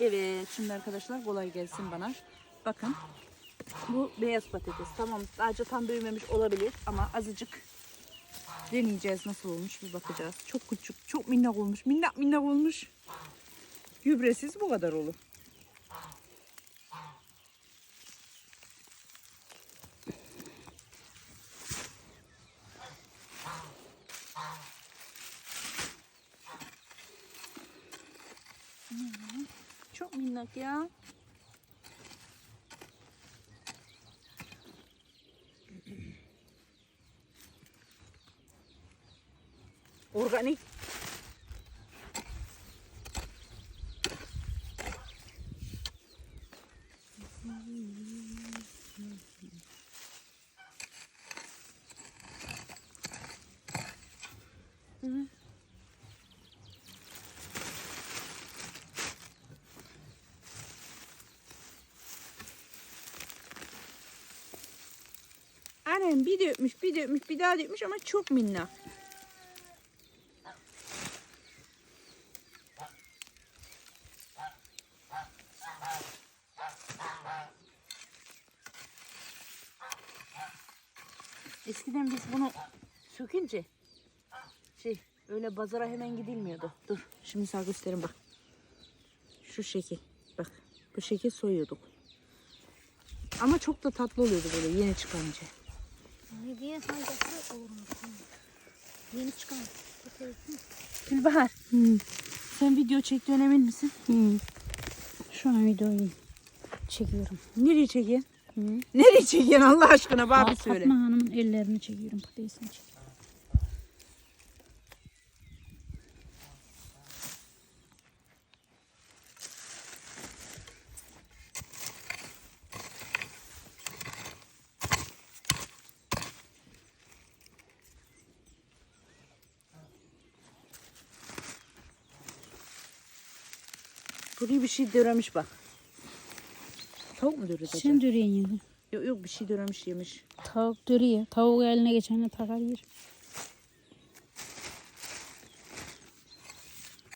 Evet şimdi arkadaşlar kolay gelsin bana. Bakın bu beyaz patates. Tamam sadece tam büyümemiş olabilir ama azıcık deneyeceğiz nasıl olmuş bir bakacağız. Çok küçük çok minnak olmuş. Minnak minnak olmuş. Gübresiz bu kadar olur. Çok minnak ya. Organik. Hı. Annem bir dökmüş, bir dökmüş, bir daha dökmüş ama çok minnak. Eskiden biz bunu sökünce şey öyle pazara hemen gidilmiyordu. Dur şimdi sana göstereyim bak. Şu şekil bak bu şekil soyuyorduk. Ama çok da tatlı oluyordu böyle yeni çıkınca. Hediye sancaklı olur mu? Yeni çıkan Gülbahar sen video çektiğine emin misin? Şu an videoyu çekiyorum. Nereye çekiyorsun? Nereye çekiyorsun Allah aşkına bana söyle. Fatma Hanım'ın ellerini çekiyorum. Patatesini çekiyorum. Buraya bir şey döremiş bak. Tavuk mu dörüyor? Sen döreyin yani. Yok yok bir şey döremiş yemiş. Tavuk dörüyor. Tavuk eline geçenle takar yer.